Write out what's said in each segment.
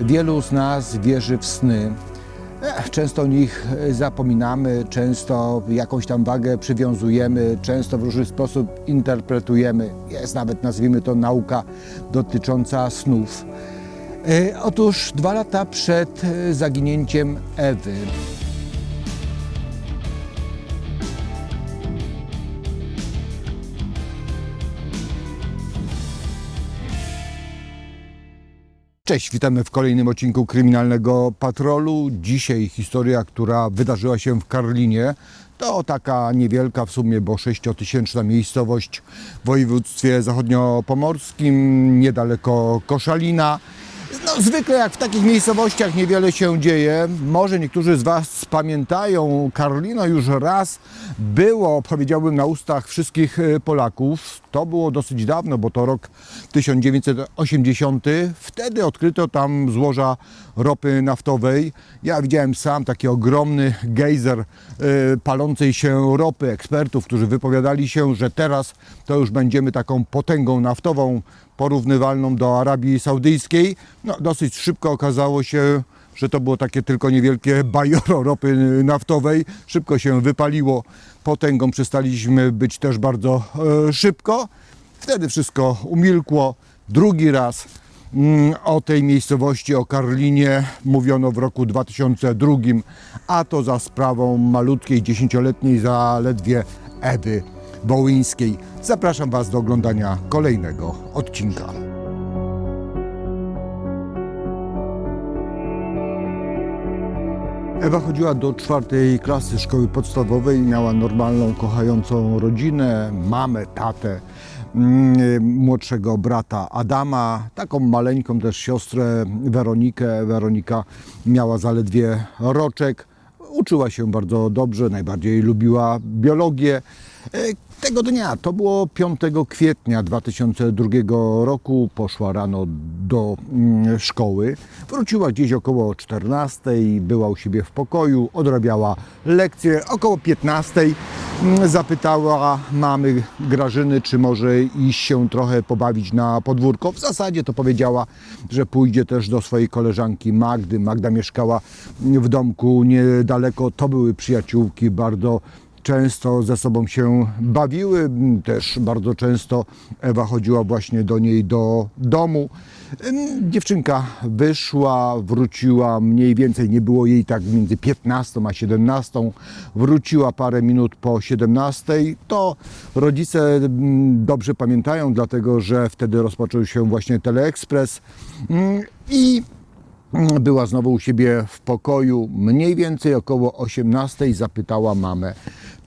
Wielu z nas wierzy w sny. Często o nich e, zapominamy, często jakąś tam wagę przywiązujemy, często w różny sposób interpretujemy. Jest nawet, nazwijmy to, nauka dotycząca snów. E, Otóż dwa lata przed e, zaginięciem Ewy Cześć, witamy w kolejnym odcinku Kryminalnego Patrolu. Dzisiaj historia, która wydarzyła się w Karlinie. To taka niewielka w sumie, bo sześciotysięczna miejscowość w województwie zachodniopomorskim, niedaleko Koszalina. No, zwykle jak w takich miejscowościach niewiele się dzieje. Może niektórzy z Was pamiętają, Karlino już raz było, powiedziałbym, na ustach wszystkich e, Polaków. To było dosyć dawno, bo to rok 1980. Wtedy odkryto tam złoża ropy naftowej. Ja widziałem sam taki ogromny gejzer e, palącej się ropy ekspertów, którzy wypowiadali się, że teraz to już będziemy taką potęgą naftową porównywalną do Arabii Saudyjskiej. No, dosyć szybko okazało się, że to było takie tylko niewielkie bajoro ropy naftowej. Szybko się wypaliło, potęgą przestaliśmy być też bardzo e, szybko. Wtedy wszystko umilkło. Drugi raz mm, o tej miejscowości, o Karlinie mówiono w roku 2002, a to za sprawą malutkiej, dziesięcioletniej zaledwie Ewy Wołyńskiej. Zapraszam Was do oglądania kolejnego odcinka. Ewa chodziła do czwartej klasy szkoły podstawowej, miała normalną, kochającą rodzinę, mamę, tatę, mm, młodszego brata Adama, taką maleńką też siostrę Weronikę. Weronika miała zaledwie roczek. Uczyła się bardzo dobrze, najbardziej lubiła biologię. E, Tego dnia, to było 5 kwietnia 2002 roku, poszła rano do mm, szkoły. Wróciła gdzieś około 14, była u siebie w pokoju, odrabiała lekcje. Około 15 mm, zapytała mamy Grażyny, czy może iść się trochę pobawić na podwórko. W zasadzie to powiedziała, że pójdzie też do swojej koleżanki Magdy. Magda mieszkała w domku niedaleko. To były przyjaciółki bardzo często ze sobą się bawiły. Też bardzo często Ewa chodziła właśnie do niej do domu. Dziewczynka wyszła, wróciła mniej więcej, nie było jej tak między 15 a 17. Wróciła parę minut po 17. To rodzice mm, dobrze pamiętają, dlatego że wtedy rozpoczął się właśnie teleekspres Mm, i była znowu u siebie w pokoju, mniej więcej około 18 zapytała mamę,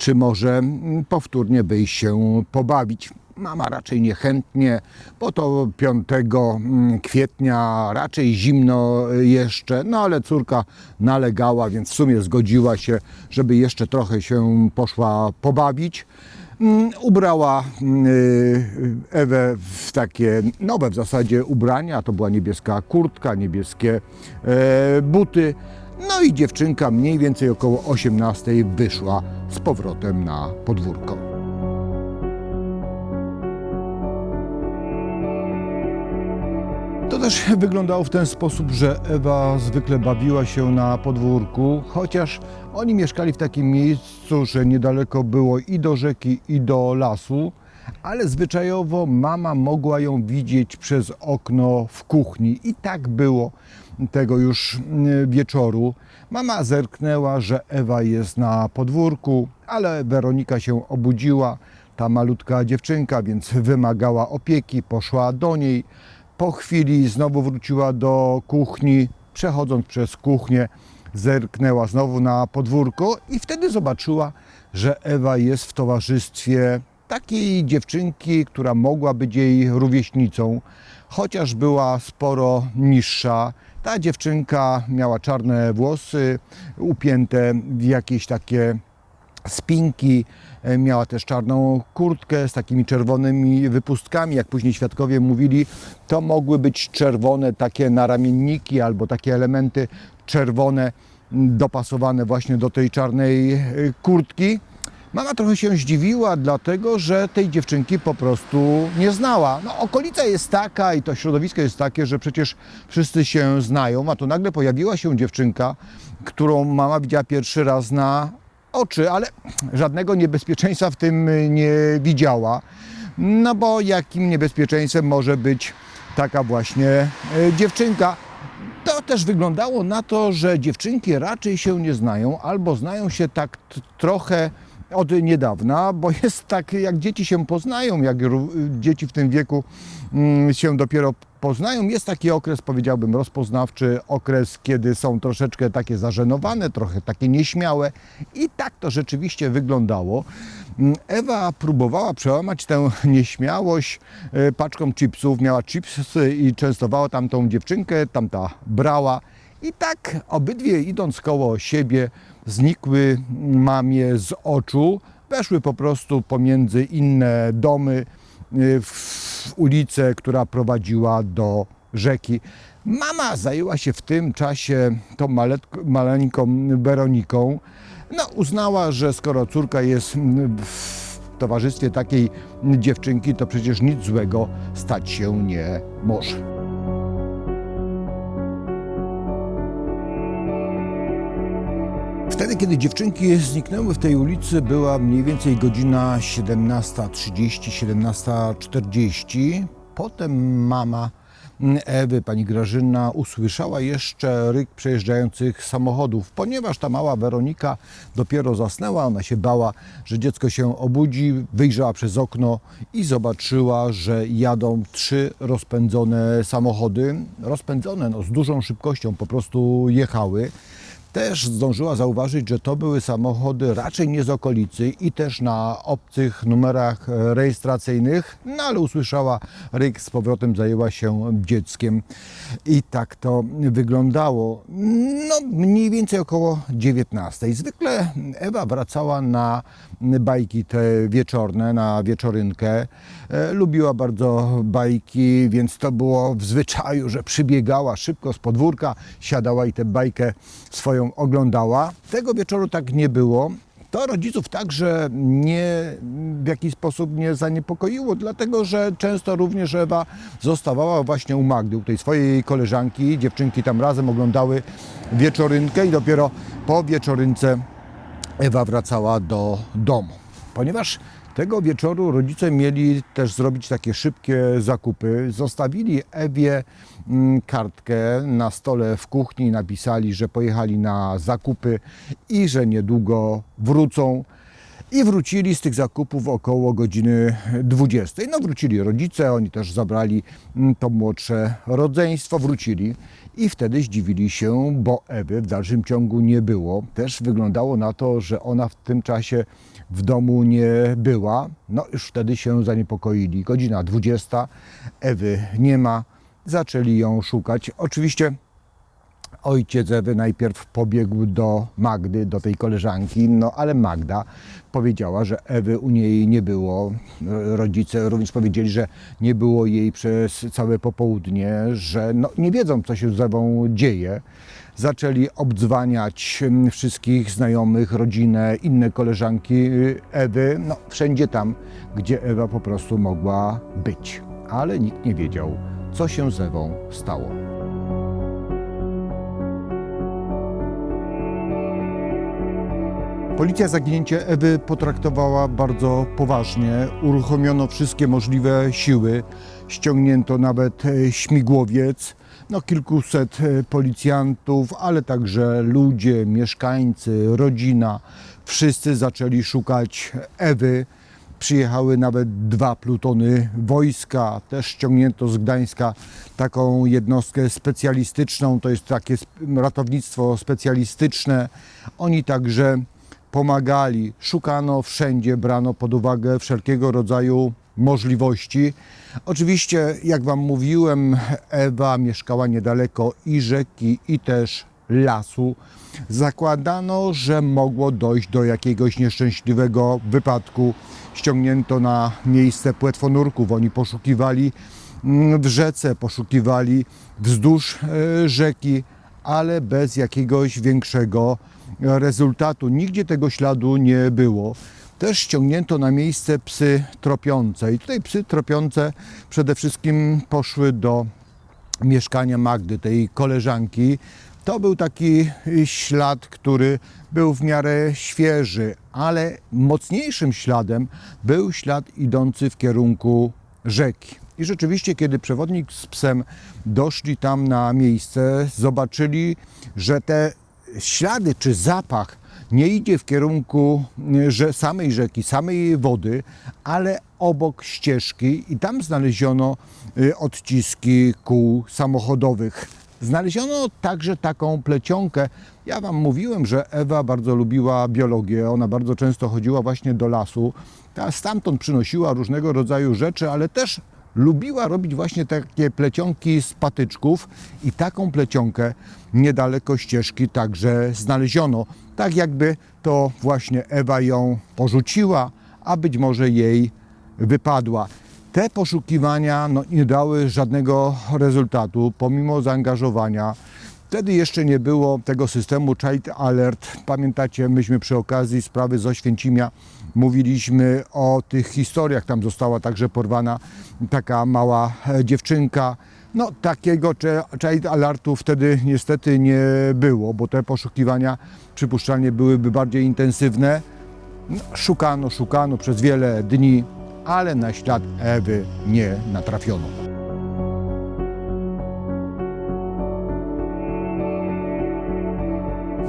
czy może mm, powtórnie wyjść się pobawić. Mama raczej niechętnie, bo to 5 mm, kwietnia raczej zimno jeszcze, no ale córka nalegała, więc w sumie zgodziła się, żeby jeszcze trochę się poszła pobawić. Mm, Ubrała y, Ewę w takie nowe w zasadzie ubrania. To była niebieska kurtka, niebieskie e, buty. No i dziewczynka mniej więcej około 18 wyszła z powrotem na podwórko. To też wyglądało w ten sposób, że Ewa zwykle bawiła się na podwórku, chociaż oni mieszkali w takim miejscu, że niedaleko było i do rzeki, i do lasu, ale zwyczajowo mama mogła ją widzieć przez okno w kuchni. I tak było tego już mm, wieczoru. Mama zerknęła, że Ewa jest na podwórku, ale Weronika się obudziła, ta malutka dziewczynka, więc wymagała opieki, poszła do niej. Po chwili znowu wróciła do kuchni, przechodząc przez kuchnię, zerknęła znowu na podwórko i wtedy zobaczyła, że Ewa jest w towarzystwie takiej dziewczynki, która mogła być jej rówieśnicą, chociaż była sporo niższa. Ta dziewczynka miała czarne włosy, upięte w jakieś takie spinki, e, miała też czarną kurtkę z takimi czerwonymi wypustkami. Jak później świadkowie mówili, to mogły być czerwone takie naramienniki albo takie elementy czerwone dopasowane właśnie do tej czarnej e, kurtki. Mama trochę się zdziwiła, dlatego że tej dziewczynki po prostu nie znała. No, okolica jest taka i to środowisko jest takie, że przecież wszyscy się znają, a tu nagle pojawiła się dziewczynka, którą mama widziała pierwszy raz na oczy, ale żadnego niebezpieczeństwa w tym nie widziała. No bo jakim niebezpieczeństwem może być taka właśnie e, dziewczynka? To też wyglądało na to, że dziewczynki raczej się nie znają, albo znają się tak trochę od niedawna, bo jest tak, jak dzieci się poznają, jak dzieci w tym wieku mm, się dopiero poznają, jest taki okres, powiedziałbym, rozpoznawczy, okres, kiedy są troszeczkę takie zażenowane, trochę takie nieśmiałe i tak to rzeczywiście wyglądało. Mm, Ewa próbowała przełamać tę nieśmiałość e, paczką chipsów, miała chipsy i częstowała tamtą dziewczynkę, tamta brała. I tak obydwie idąc koło siebie znikły mamie z oczu, weszły po prostu pomiędzy inne domy y, w ulicę, która prowadziła do rzeki. Mama zajęła się w tym czasie tą maleńką Weroniką. No, uznała, że skoro córka jest w towarzystwie takiej dziewczynki, to przecież nic złego stać się nie może. Wtedy, kiedy dziewczynki zniknęły w tej ulicy, była mniej więcej godzina 17.30, 17.40. Potem mama Ewy, pani Grażyna, usłyszała jeszcze ryk przejeżdżających samochodów. Ponieważ ta mała Weronika dopiero zasnęła, ona się bała, że dziecko się obudzi, wyjrzała przez okno i zobaczyła, że jadą trzy rozpędzone samochody. Rozpędzone no, z dużą szybkością po prostu jechały. Też zdążyła zauważyć, że to były samochody raczej nie z okolicy i też na obcych numerach rejestracyjnych, no ale usłyszała ryk, z powrotem zajęła się dzieckiem i tak to wyglądało. No mniej więcej około 19. Zwykle Ewa wracała na bajki te wieczorne, na wieczorynkę. E, Lubiła bardzo bajki, więc to było w zwyczaju, że przybiegała szybko z podwórka, siadała i tę bajkę swoją oglądała. Tego wieczoru tak nie było. To rodziców także nie w jakiś sposób nie zaniepokoiło, dlatego że często również Ewa zostawała właśnie u Magdy, u tej swojej koleżanki. Dziewczynki tam razem oglądały wieczorynkę i dopiero po wieczorynce Ewa wracała do domu. Ponieważ tego wieczoru rodzice mieli też zrobić takie szybkie zakupy, zostawili Ewie mm, kartkę na stole w kuchni, napisali, że pojechali na zakupy i że niedługo wrócą. I wrócili z tych zakupów około godziny 20. No wrócili rodzice, oni też zabrali mm, to młodsze rodzeństwo, wrócili i wtedy zdziwili się, bo Ewy w dalszym ciągu nie było. Też wyglądało na to, że ona w tym czasie w domu nie była. No już wtedy się zaniepokoili. Godzina 20, Ewy nie ma, zaczęli ją szukać. Oczywiście Ojciec Ewy najpierw pobiegł do Magdy, do tej koleżanki, no ale Magda powiedziała, że Ewy u niej nie było. Rodzice również powiedzieli, że nie było jej przez całe popołudnie, że no, nie wiedzą, co się z Ewą dzieje. Zaczęli obdzwaniać mm, wszystkich znajomych, rodzinę, inne koleżanki y, Ewy, no wszędzie tam, gdzie Ewa po prostu mogła być. Ale nikt nie wiedział, co się z Ewą stało. Policja zaginięcie Ewy potraktowała bardzo poważnie. Uruchomiono wszystkie możliwe siły. Ściągnięto nawet e, śmigłowiec. No, kilkuset e, policjantów, ale także ludzie, mieszkańcy, rodzina. Wszyscy zaczęli szukać Ewy. Przyjechały nawet dwa plutony wojska. Też ściągnięto z Gdańska taką jednostkę specjalistyczną. To jest takie ratownictwo specjalistyczne. Oni także pomagali, szukano wszędzie, brano pod uwagę wszelkiego rodzaju możliwości. Oczywiście, jak Wam mówiłem, Ewa mieszkała niedaleko i rzeki, i też lasu. Zakładano, że mogło dojść do jakiegoś nieszczęśliwego wypadku. Ściągnięto na miejsce płetwonurków. Oni poszukiwali mm, w rzece, poszukiwali wzdłuż e, rzeki, ale bez jakiegoś większego rezultatu. Nigdzie tego śladu nie było. Też ściągnięto na miejsce psy tropiące. I tutaj psy tropiące przede wszystkim poszły do mieszkania Magdy, tej koleżanki. To był taki ślad, który był w miarę świeży, ale mocniejszym śladem był ślad idący w kierunku rzeki. I rzeczywiście, kiedy przewodnik z psem doszli tam na miejsce, zobaczyli, że te ślady czy zapach nie idzie w kierunku że samej rzeki, samej wody, ale obok ścieżki i tam znaleziono y, odciski kół samochodowych. Znaleziono także taką plecionkę. Ja Wam mówiłem, że Ewa bardzo lubiła biologię. Ona bardzo często chodziła właśnie do lasu. Ta stamtąd przynosiła różnego rodzaju rzeczy, ale też lubiła robić właśnie takie plecionki z patyczków i taką plecionkę niedaleko ścieżki także znaleziono. Tak jakby to właśnie Ewa ją porzuciła, a być może jej wypadła. Te poszukiwania no, nie dały żadnego rezultatu, pomimo zaangażowania. Wtedy jeszcze nie było tego systemu Child Alert. Pamiętacie, myśmy przy okazji sprawy z Oświęcimia mówiliśmy o tych historiach. Tam została także porwana taka mała e, dziewczynka. No, takiego Child Alertu wtedy niestety nie było, bo te poszukiwania przypuszczalnie byłyby bardziej intensywne. No, szukano, szukano przez wiele dni, ale na ślad Ewy nie natrafiono.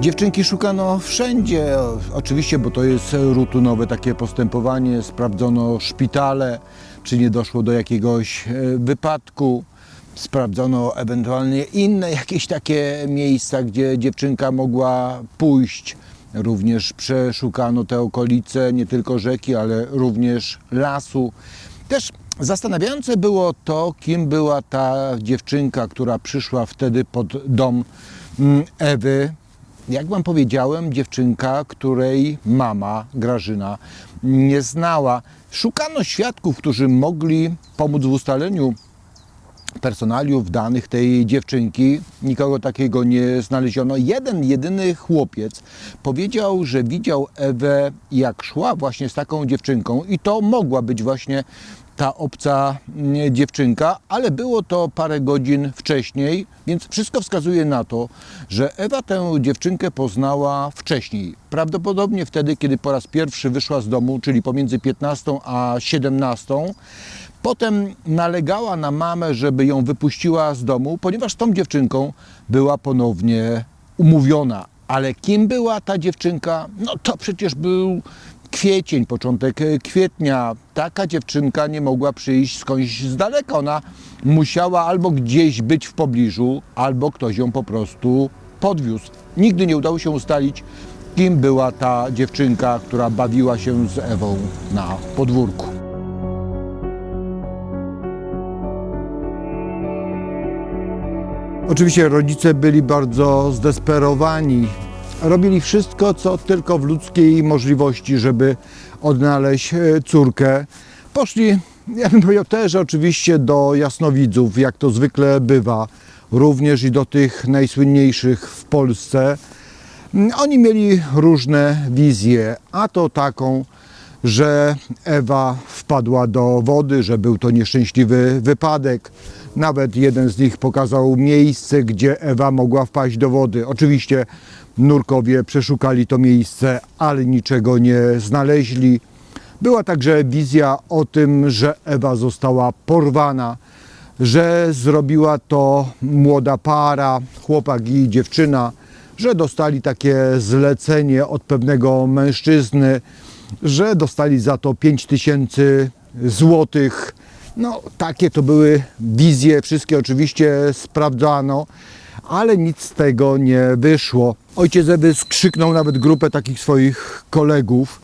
Dziewczynki szukano wszędzie, oczywiście, bo to jest rutynowe takie postępowanie. Sprawdzono szpitale, czy nie doszło do jakiegoś e, wypadku. Sprawdzono ewentualnie inne jakieś takie miejsca, gdzie dziewczynka mogła pójść. Również przeszukano te okolice, nie tylko rzeki, ale również lasu. Też zastanawiające było to, kim była ta dziewczynka, która przyszła wtedy pod dom mm, Ewy. Jak wam powiedziałem, dziewczynka, której mama Grażyna nie znała. Szukano świadków, którzy mogli pomóc w ustaleniu personaliów danych tej dziewczynki. Nikogo takiego nie znaleziono. Jeden, jedyny chłopiec powiedział, że widział Ewę jak szła właśnie z taką dziewczynką i to mogła być właśnie ta obca mm, dziewczynka, ale było to parę godzin wcześniej, więc wszystko wskazuje na to, że Ewa tę dziewczynkę poznała wcześniej. Prawdopodobnie wtedy, kiedy po raz pierwszy wyszła z domu, czyli pomiędzy 15 a 17. Potem nalegała na mamę, żeby ją wypuściła z domu, ponieważ tą dziewczynką była ponownie umówiona. Ale kim była ta dziewczynka? No to przecież był kwiecień, początek e, kwietnia. Taka dziewczynka nie mogła przyjść skądś z daleka. Ona musiała albo gdzieś być w pobliżu, albo ktoś ją po prostu podwiózł. Nigdy nie udało się ustalić, kim była ta dziewczynka, która bawiła się z Ewą na podwórku. Oczywiście rodzice byli bardzo zdesperowani. Robili wszystko, co tylko w ludzkiej możliwości, żeby odnaleźć e, córkę. Poszli, ja bym powiedział też oczywiście do jasnowidzów, jak to zwykle bywa, również i do tych najsłynniejszych w Polsce. Mm, Oni mieli różne wizje, a to taką, że Ewa wpadła do wody, że był to nieszczęśliwy wypadek. Nawet jeden z nich pokazał miejsce, gdzie Ewa mogła wpaść do wody. Oczywiście nurkowie przeszukali to miejsce, ale niczego nie znaleźli. Była także wizja o tym, że Ewa została porwana, że zrobiła to młoda para, chłopak i dziewczyna, że dostali takie zlecenie od pewnego mężczyzny, że dostali za to 5 tysięcy złotych. No, takie to były wizje, wszystkie oczywiście sprawdzano, ale nic z tego nie wyszło. Ojciec Ewy skrzyknął nawet grupę takich swoich kolegów.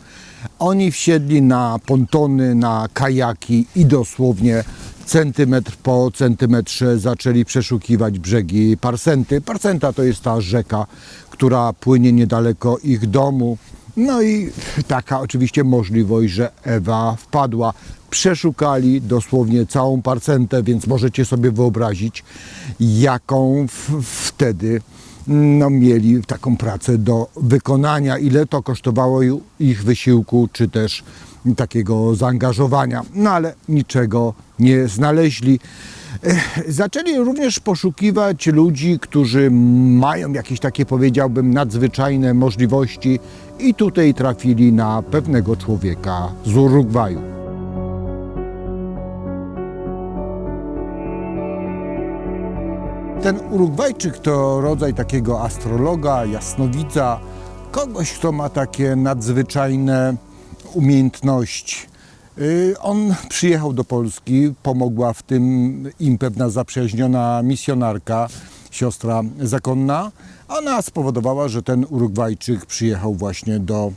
Oni wsiedli na pontony, na kajaki i dosłownie centymetr po centymetrze zaczęli przeszukiwać brzegi Parsenty. Parsenta to jest ta rzeka, która płynie niedaleko ich domu. No i taka oczywiście możliwość, że Ewa wpadła. Przeszukali dosłownie całą parcentę, więc możecie sobie wyobrazić, jaką wtedy no, mieli taką pracę do wykonania. Ile to kosztowało ich wysiłku, czy też takiego zaangażowania. No ale niczego nie znaleźli. Zaczęli również poszukiwać ludzi, którzy mają jakieś takie, powiedziałbym, nadzwyczajne możliwości, i tutaj trafili na pewnego człowieka z Urugwaju. Ten Urugwajczyk to rodzaj takiego astrologa, jasnowidza, kogoś, kto ma takie nadzwyczajne umiejętności. Y, On przyjechał do Polski, pomogła w tym im pewna zaprzyjaźniona misjonarka, siostra zakonna. Ona spowodowała, że ten Urugwajczyk przyjechał właśnie do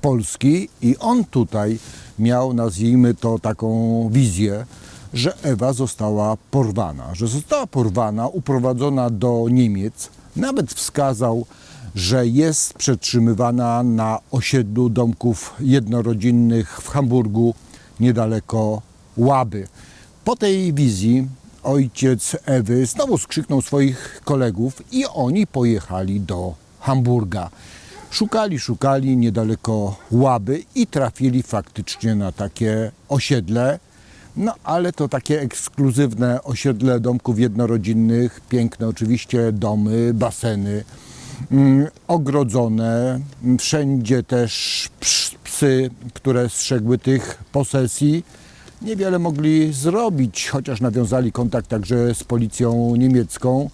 Polski i on tutaj miał, nazwijmy to, taką wizję, że Ewa została porwana, że została porwana, uprowadzona do Niemiec. Nawet wskazał, że jest przetrzymywana na osiedlu domków jednorodzinnych w Hamburgu, niedaleko Łaby. Po tej wizji ojciec Ewy znowu skrzyknął swoich kolegów i oni pojechali do Hamburga. Szukali, szukali niedaleko Łaby i trafili faktycznie na takie osiedle. No ale to takie ekskluzywne osiedle domków jednorodzinnych, piękne oczywiście domy, baseny, mm, ogrodzone, mm, wszędzie też ps- psy, które strzegły tych posesji. Niewiele mogli zrobić, chociaż nawiązali kontakt także z policją niemiecką.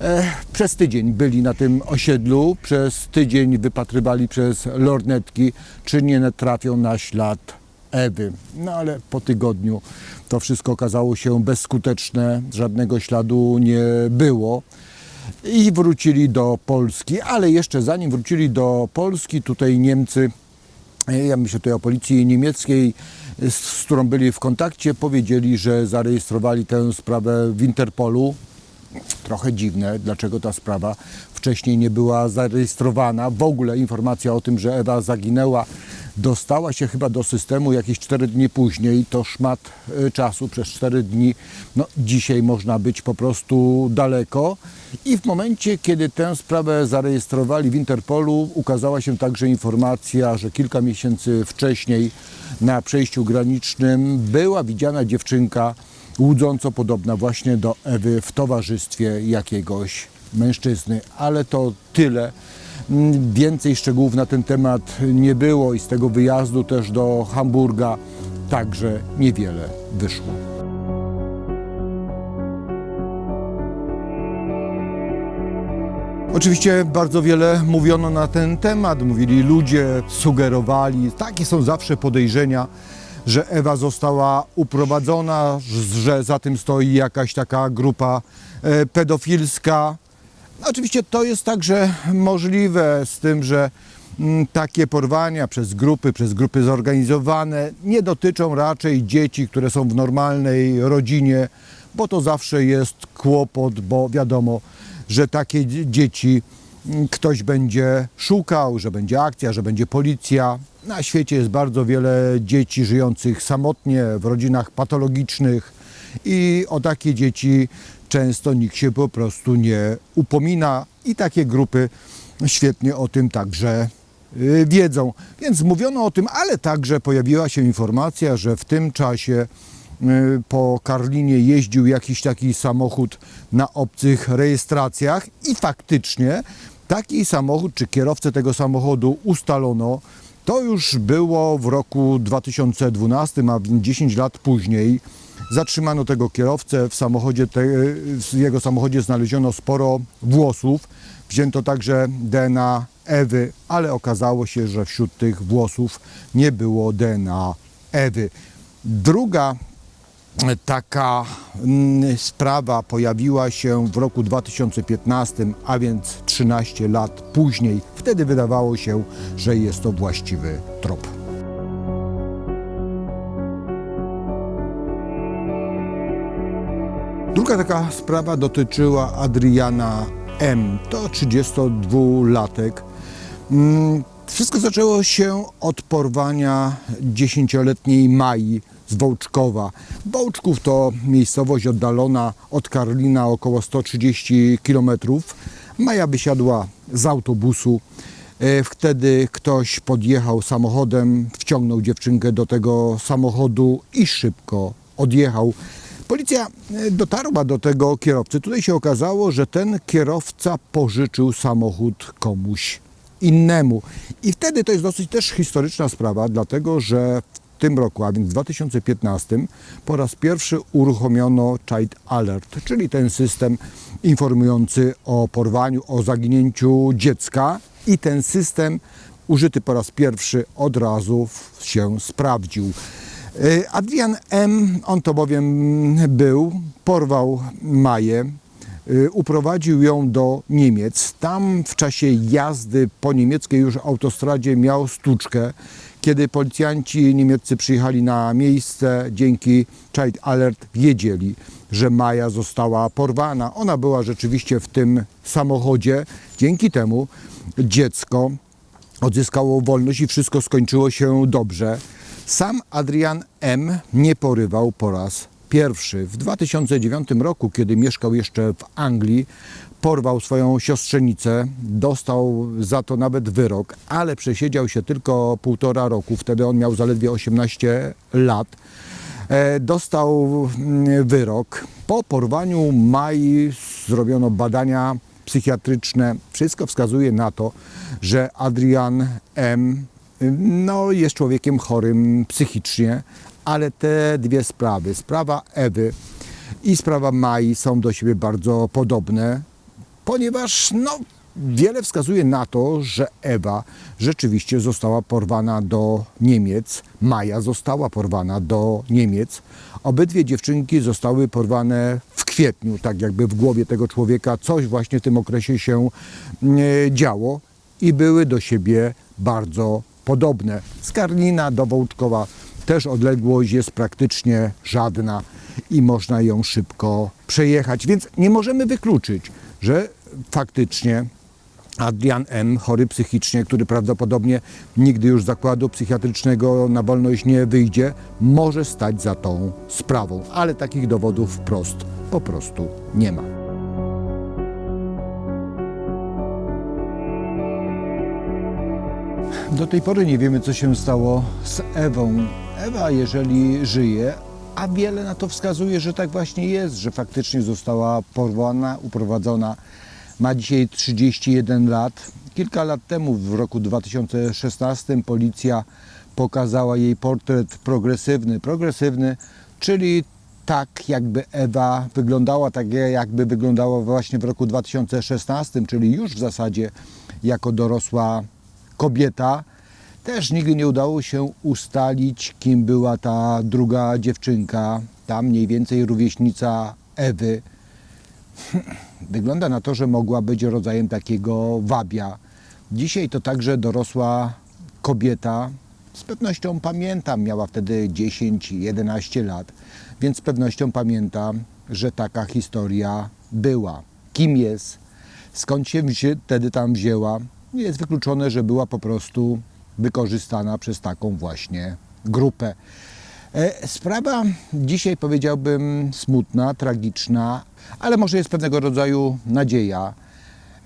E, Przez tydzień byli na tym osiedlu, przez tydzień wypatrywali przez lornetki, czy nie trafią na ślad Ewy. No ale po tygodniu to wszystko okazało się bezskuteczne, żadnego śladu nie było. I wrócili do Polski, ale jeszcze zanim wrócili do Polski, tutaj Niemcy E, ja myślę tutaj o policji niemieckiej, z, z którą byli w kontakcie, powiedzieli, że zarejestrowali tę sprawę w Interpolu. Trochę dziwne, dlaczego ta sprawa wcześniej nie była zarejestrowana. W ogóle informacja o tym, że Ewa zaginęła, dostała się chyba do systemu jakieś 4 dni później. To szmat e, czasu przez 4 dni. No, dzisiaj można być po prostu daleko. I w momencie, kiedy tę sprawę zarejestrowali w Interpolu, ukazała się także informacja, że kilka miesięcy wcześniej na przejściu granicznym była widziana dziewczynka łudząco podobna właśnie do Ewy w towarzystwie jakiegoś mężczyzny. Ale to tyle. Mm, Więcej szczegółów na ten temat nie było i z tego wyjazdu też do Hamburga także niewiele wyszło. Oczywiście bardzo wiele mówiono na ten temat. Mówili ludzie, sugerowali, takie są zawsze podejrzenia, że Ewa została uprowadzona, że za tym stoi jakaś taka grupa e, pedofilska. Oczywiście to jest także możliwe z tym, że mm, takie porwania przez grupy, przez grupy zorganizowane nie dotyczą raczej dzieci, które są w normalnej rodzinie, bo to zawsze jest kłopot, bo wiadomo, że takie dzie- dzieci mm, ktoś będzie szukał, że będzie akcja, że będzie policja. Na świecie jest bardzo wiele dzieci żyjących samotnie, w rodzinach patologicznych i o takie dzieci często nikt się po prostu nie upomina i takie grupy świetnie o tym także y, wiedzą. Więc mówiono o tym, ale także pojawiła się informacja, że w tym czasie y, po Karlinie jeździł jakiś taki samochód na obcych rejestracjach i faktycznie taki samochód, czy kierowcę tego samochodu ustalono. To już było w roku 2012, a 10 lat później. Zatrzymano tego kierowcę, w, samochodzie te, w jego samochodzie znaleziono sporo włosów. Wzięto także DNA Ewy, ale okazało się, że wśród tych włosów nie było DNA Ewy. Druga taka mm, sprawa pojawiła się w roku 2015, a więc 13 lat później. Wtedy wydawało się, że jest to właściwy trop. Druga taka sprawa dotyczyła Adriana M. To 32-latek. Mm, Wszystko zaczęło się od porwania dziesięcioletniej Mai z Wołczkowa. Wołczków to miejscowość oddalona od Karlina około 130 km, Maja wysiadła z autobusu. E, Wtedy ktoś podjechał samochodem, wciągnął dziewczynkę do tego samochodu i szybko odjechał. Policja e, dotarła do tego kierowcy. Tutaj się okazało, że ten kierowca pożyczył samochód komuś innemu. I wtedy to jest dosyć też historyczna sprawa, dlatego że tym roku, a więc w 2015, po raz pierwszy uruchomiono Child Alert, czyli ten system informujący o porwaniu, o zaginięciu dziecka. I ten system użyty po raz pierwszy od razu się sprawdził. E, Adrian M., on to bowiem był, porwał Maję, y, uprowadził ją do Niemiec. Tam w czasie jazdy po niemieckiej już autostradzie miał stłuczkę. Kiedy policjanci niemieccy przyjechali na miejsce, dzięki Child Alert wiedzieli, że Maja została porwana. Ona była rzeczywiście w tym samochodzie. Dzięki temu dziecko odzyskało wolność i wszystko skończyło się dobrze. Sam Adrian M. nie porywał po raz pierwszy. W 2009 roku, kiedy mieszkał jeszcze w Anglii, porwał swoją siostrzenicę, dostał za to nawet wyrok, ale przesiedział się tylko półtora roku. Wtedy on miał zaledwie 18 lat. E, Dostał mm, wyrok. Po porwaniu Mai zrobiono badania psychiatryczne. Wszystko wskazuje na to, że Adrian M. No, jest człowiekiem chorym psychicznie, ale te dwie sprawy, sprawa Ewy i sprawa Mai są do siebie bardzo podobne, ponieważ no, wiele wskazuje na to, że Ewa rzeczywiście została porwana do Niemiec, Maja została porwana do Niemiec. Obydwie dziewczynki zostały porwane w kwietniu, tak jakby w głowie tego człowieka coś właśnie w tym okresie się e, działo i były do siebie bardzo podobne. Z Karlina do Wołczkowa też odległość jest praktycznie żadna i można ją szybko przejechać, więc nie możemy wykluczyć, że faktycznie Adrian M., chory psychicznie, który prawdopodobnie nigdy już z zakładu psychiatrycznego na wolność nie wyjdzie, może stać za tą sprawą, ale takich dowodów wprost po prostu nie ma. Do tej pory nie wiemy, co się stało z Ewą. Ewa, jeżeli żyje, a wiele na to wskazuje, że tak właśnie jest, że faktycznie została porwana, uprowadzona. Ma dzisiaj 31 lat. Kilka lat temu, w roku 2016, policja pokazała jej portret progresywny. Progresywny, czyli tak jakby Ewa wyglądała, tak jakby wyglądała właśnie w roku 2016, czyli już w zasadzie jako dorosła kobieta. Też nigdy nie udało się ustalić, kim była ta druga dziewczynka, ta mniej więcej rówieśnica Ewy. Wygląda na to, że mogła być rodzajem takiego wabia. Dzisiaj to także dorosła kobieta. Z pewnością pamiętam, miała wtedy 10-11 lat, więc z pewnością pamiętam, że taka historia była. Kim jest, skąd się wtedy tam wzięła, nie jest wykluczone, że była po prostu wykorzystana przez taką właśnie grupę. E, Sprawa dzisiaj powiedziałbym smutna, tragiczna, ale może jest pewnego rodzaju nadzieja.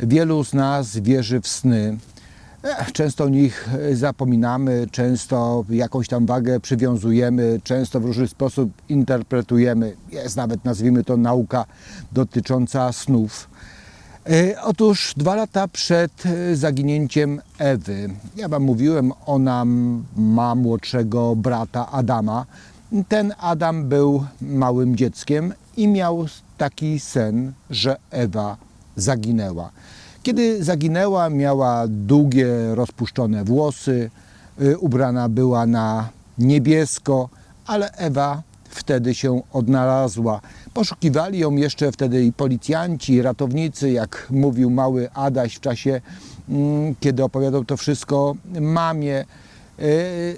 Wielu z nas wierzy w sny. E, Często o nich e, zapominamy, często jakąś tam wagę przywiązujemy, często w różny sposób interpretujemy. Jest nawet, nazwijmy to, nauka dotycząca snów. E, Otóż dwa lata przed e, zaginięciem Ewy, ja Wam mówiłem, ona ma młodszego brata Adama. Ten Adam był małym dzieckiem i miał taki sen, że Ewa zaginęła. Kiedy zaginęła, miała długie, rozpuszczone włosy, y, ubrana była na niebiesko, ale Ewa wtedy się odnalazła. Poszukiwali ją jeszcze wtedy i policjanci, i ratownicy, jak mówił mały Adaś w czasie, mm, kiedy opowiadał to wszystko mamie. Y,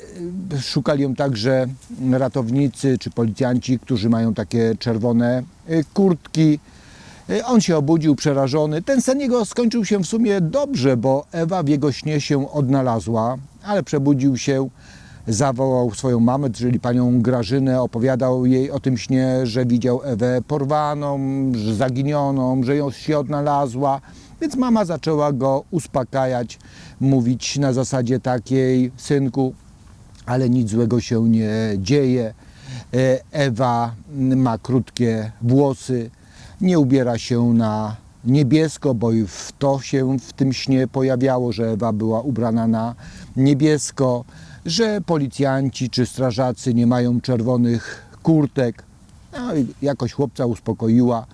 Szukali ją także ratownicy czy policjanci, którzy mają takie czerwone y, kurtki. Y, On się obudził przerażony. Ten sen jego skończył się w sumie dobrze, bo Ewa w jego śnie się odnalazła, ale przebudził się, zawołał swoją mamę, czyli panią Grażynę, opowiadał jej o tym śnie, że widział Ewę porwaną, że zaginioną, że ją się odnalazła. Więc mama zaczęła go uspokajać, mówić na zasadzie takiej, synku, ale nic złego się nie dzieje. E, Ewa ma krótkie włosy, nie ubiera się na niebiesko, bo i w to się w tym śnie pojawiało, że Ewa była ubrana na niebiesko, że policjanci czy strażacy nie mają czerwonych kurtek. No jakoś chłopca uspokoiła.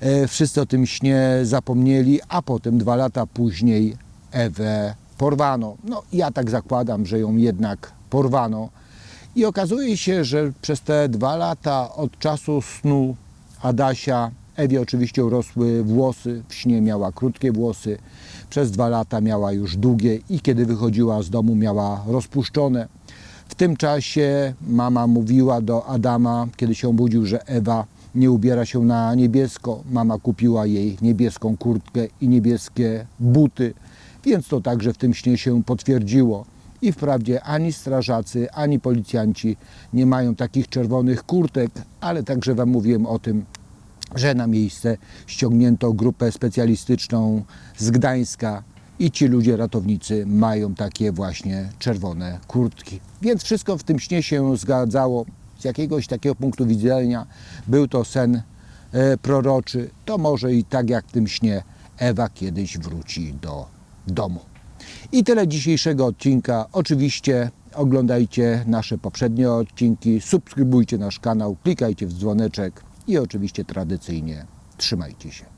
E, Wszyscy o tym śnie zapomnieli, a potem dwa lata później Ewę porwano. No ja tak zakładam, że ją jednak porwano. I okazuje się, że przez te dwa lata od czasu snu Adasia, Ewie oczywiście urosły włosy, w śnie miała krótkie włosy, przez dwa lata miała już długie i kiedy wychodziła z domu miała rozpuszczone. W tym czasie mama mówiła do Adama, kiedy się obudził, że Ewa nie ubiera się na niebiesko. Mama kupiła jej niebieską kurtkę i niebieskie buty, więc to także w tym śnie się potwierdziło. I wprawdzie ani strażacy, ani policjanci nie mają takich czerwonych kurtek, ale także Wam mówiłem o tym, że na miejsce ściągnięto grupę specjalistyczną z Gdańska i ci ludzie ratownicy mają takie właśnie czerwone kurtki. Więc wszystko w tym śnie się zgadzało. Z jakiegoś takiego punktu widzenia był to sen e, proroczy. To może i tak jak w tym śnie Ewa kiedyś wróci do domu. I tyle dzisiejszego odcinka. Oczywiście oglądajcie nasze poprzednie odcinki, subskrybujcie nasz kanał, klikajcie w dzwoneczek i oczywiście tradycyjnie trzymajcie się.